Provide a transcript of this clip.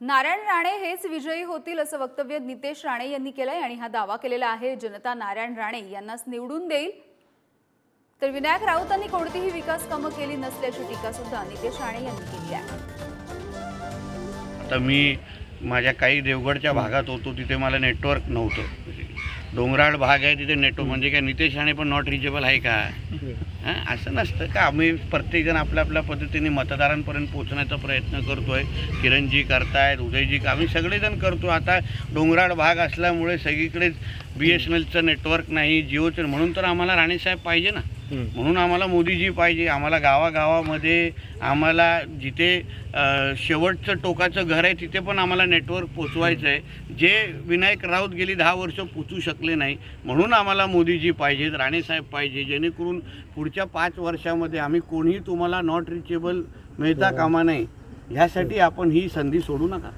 नारायण राणे हेच विजयी होतील असं वक्तव्य नितेश राणे यांनी केलंय आणि हा दावा केलेला आहे. जनता नारायण राणे यांनाच निवडून देईल. तर विनायक राऊतांनी कोणतीही विकास कामं केली नसल्याची टीका सुद्धा नितेश राणे यांनी केली आहे. आता मी माझ्या काही देवगडच्या भागात होतो तिथे मला नेटवर्क नव्हतं. डोंगराळ भाग आहे तिथे नेटवर्क म्हणजे काय नितेश राणे पण नॉट रिचेबल आहे का? हां असं नसतं का? आम्ही प्रत्येकजण आपल्या आपल्या पद्धतीने मतदारांपर्यंत पोहोचण्याचा प्रयत्न करतोय. किरणजी करतायत उदयजी आम्ही सगळेजण करतो. आता डोंगराळ भाग असल्यामुळे सगळीकडेच बी एस एन एलचं नेटवर्क नाही जिओचं म्हणून तर आम्हाला राणेसाहेब पाहिजे ना. म्हणून आम्हाला मोदीजी पाहिजे आम्हाला गावागावामध्ये आम्हाला जिथे शेवटचं टोकाचं घर आहे तिथे पण आम्हाला नेटवर्क पोचवायचं आहे. जे विनायक राऊत गेली दहा वर्ष पोचू शकले नाही म्हणून आम्हाला मोदीजी पाहिजेत राणेसाहेब पाहिजे जेणेकरून पुढच्या पाच वर्षामध्ये आम्ही कोणीही तुम्हाला नॉट रिचेबल मिळता कामा नाही ह्यासाठी आपण ही संधी सोडू नका.